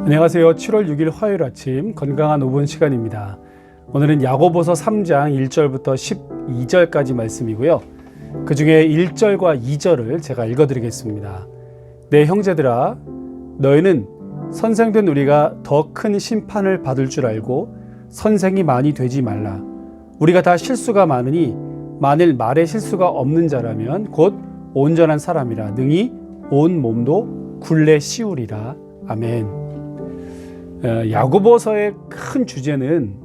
안녕하세요. 7월 6일 화요일 아침 건강한 5분 시간입니다. 오늘은 야고보서 3장 1절부터 12절까지 말씀이고요. 그 중에 1절과 2절을 제가 읽어드리겠습니다. 내 형제들아, 너희는 선생된 우리가 더 큰 심판을 받을 줄 알고 선생이 많이 되지 말라. 우리가 다 실수가 많으니 만일 말에 실수가 없는 자라면 곧 온전한 사람이라 능히 온 몸도 굴레 씌우리라. 아멘. 어, 야고보서의 큰 주제는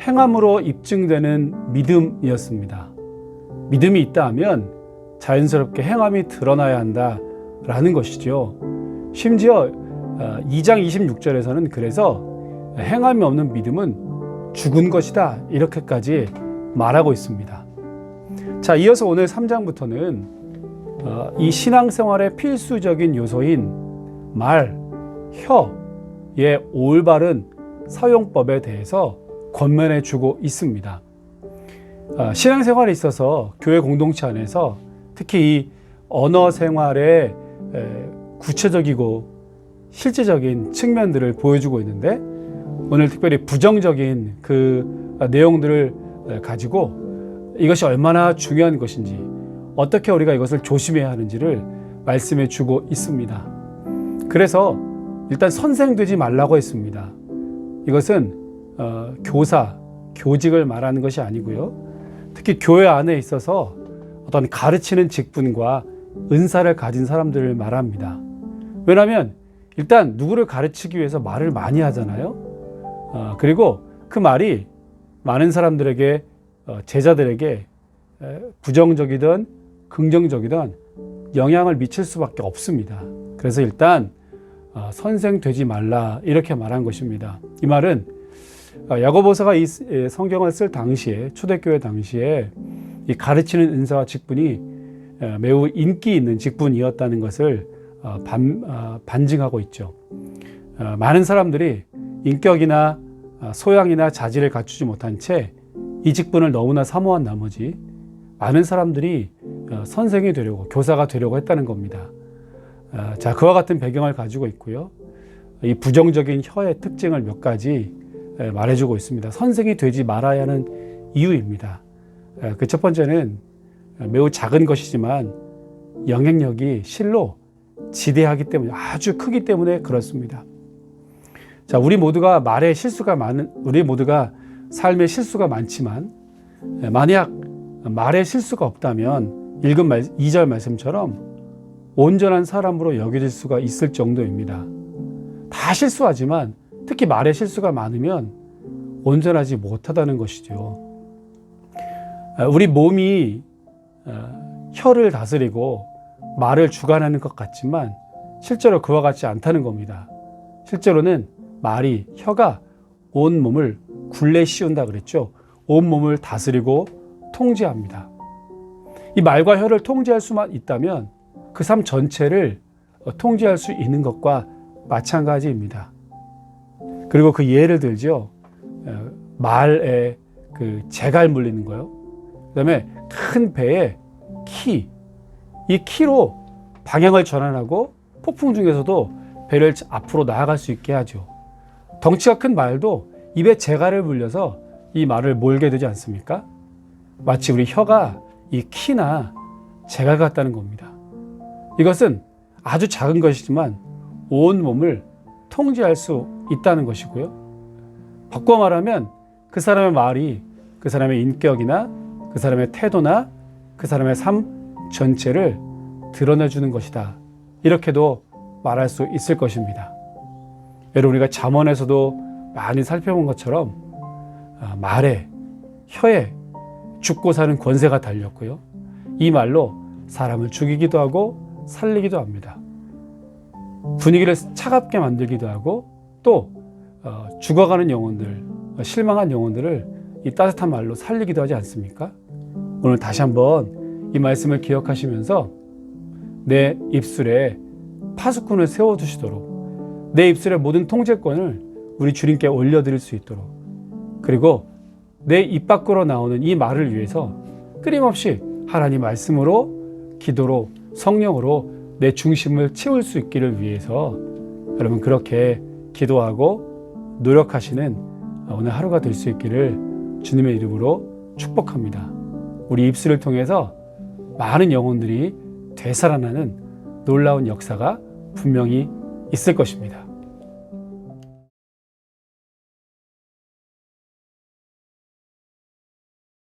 행함으로 입증되는 믿음이었습니다. 믿음이 있다 하면 자연스럽게 행함이 드러나야 한다라는 것이죠. 심지어 2장 26절에서는 그래서 행함이 없는 믿음은 죽은 것이다 이렇게까지 말하고 있습니다. 자, 이어서 오늘 3장부터는 어, 이 신앙생활의 필수적인 요소인 말, 혀 의 올바른 사용법에 대해서 권면해 주고 있습니다. 어, 신앙생활에 있어서 교회 공동체 안에서 특히 이 언어 생활의 구체적이고 실제적인 측면들을 보여주고 있는데 오늘 특별히 부정적인 그 내용들을 가지고 이것이 얼마나 중요한 것인지 어떻게 우리가 이것을 조심해야 하는지를 말씀해 주고 있습니다. 그래서 일단 선생 되지 말라고 했습니다. 이것은 어, 교사, 교직을 말하는 것이 아니고요. 특히 교회 안에 있어서 어떤 가르치는 직분과 은사를 가진 사람들을 말합니다. 왜냐하면 일단 누구를 가르치기 위해서 말을 많이 하잖아요. 어, 그리고 그 말이 많은 사람들에게 어, 제자들에게 에, 부정적이든 긍정적이든 영향을 미칠 수밖에 없습니다. 그래서 일단 어, 선생 되지 말라 이렇게 말한 것입니다. 이 말은 어, 야고보서가 이 에, 성경을 쓸 당시에 초대교회 당시에 이 가르치는 은사와 직분이 에, 매우 인기 있는 직분이었다는 것을 어, 반, 어, 반증하고 있죠. 어, 많은 사람들이 인격이나 어, 소양이나 자질을 갖추지 못한 채 이 직분을 너무나 사모한 나머지 많은 사람들이 어, 선생이 되려고 교사가 되려고 했다는 겁니다. 어, 자 그와 같은 배경을 가지고 있고요. 이 부정적인 혀의 특징을 몇 가지 에, 말해주고 있습니다. 선생이 되지 말아야 하는 이유입니다. 그 첫 번째는 매우 작은 것이지만 영향력이 실로 지대하기 때문에 아주 크기 때문에 그렇습니다. 자, 우리 모두가 말에 실수가 많은 우리 모두가 삶에 실수가 많지만 예, 만약 말에 실수가 없다면 읽은 말 2절 말씀처럼 온전한 사람으로 여겨질 수가 있을 정도입니다. 다 실수하지만 특히 말에 실수가 많으면 온전하지 못하다는 것이죠. 아, 우리 몸이 어, 혀를 다스리고 말을 주관하는 것 같지만 실제로 그와 같지 않다는 겁니다. 실제로는 말이 혀가 온 몸을 굴레 씌운다 그랬죠. 온 몸을 다스리고 통제합니다. 이 말과 혀를 통제할 수만 있다면 그 삶 전체를 통제할 수 있는 것과 마찬가지입니다. 그리고 그 예를 들죠. 어, 말에 그 재갈 물리는 거요. 그다음에 큰 배에 키, 이 키로 방향을 전환하고 폭풍 중에서도 배를 앞으로 나아갈 수 있게 하죠. 덩치가 큰 말도 입에 재갈을 물려서 이 말을 몰게 되지 않습니까? 마치 우리 혀가 이 키나 재갈 같다는 겁니다. 이것은 아주 작은 것이지만 온 몸을 통제할 수 있다는 것이고요. 바꿔 말하면 그 사람의 말이 그 사람의 인격이나 그 사람의 태도나 그 사람의 삶 전체를 드러내주는 것이다. 이렇게도 말할 수 있을 것입니다. 여러분 우리가 잠언에서도 많이 살펴본 것처럼 아, 말에 혀에 죽고 사는 권세가 달렸고요. 이 말로 사람을 죽이기도 하고 살리기도 합니다. 분위기를 차갑게 만들기도 하고 또 어, 죽어가는 영혼들, 실망한 영혼들을 이 따뜻한 말로 살리기도 하지 않습니까? 오늘 다시 한번 이 말씀을 기억하시면서 내 입술에 파수꾼을 세워두시도록 내 입술의 모든 통제권을 우리 주님께 올려드릴 수 있도록 그리고 내 입 밖으로 나오는 이 말을 위해서 끊임없이 하나님 말씀으로 기도로 성령으로 내 중심을 채울 수 있기를 위해서 여러분 그렇게 기도하고 노력하시는 오늘 하루가 될 수 있기를 주님의 이름으로 축복합니다. 우리 입술을 통해서 많은 영혼들이 되살아나는 놀라운 역사가 분명히 있을 것입니다.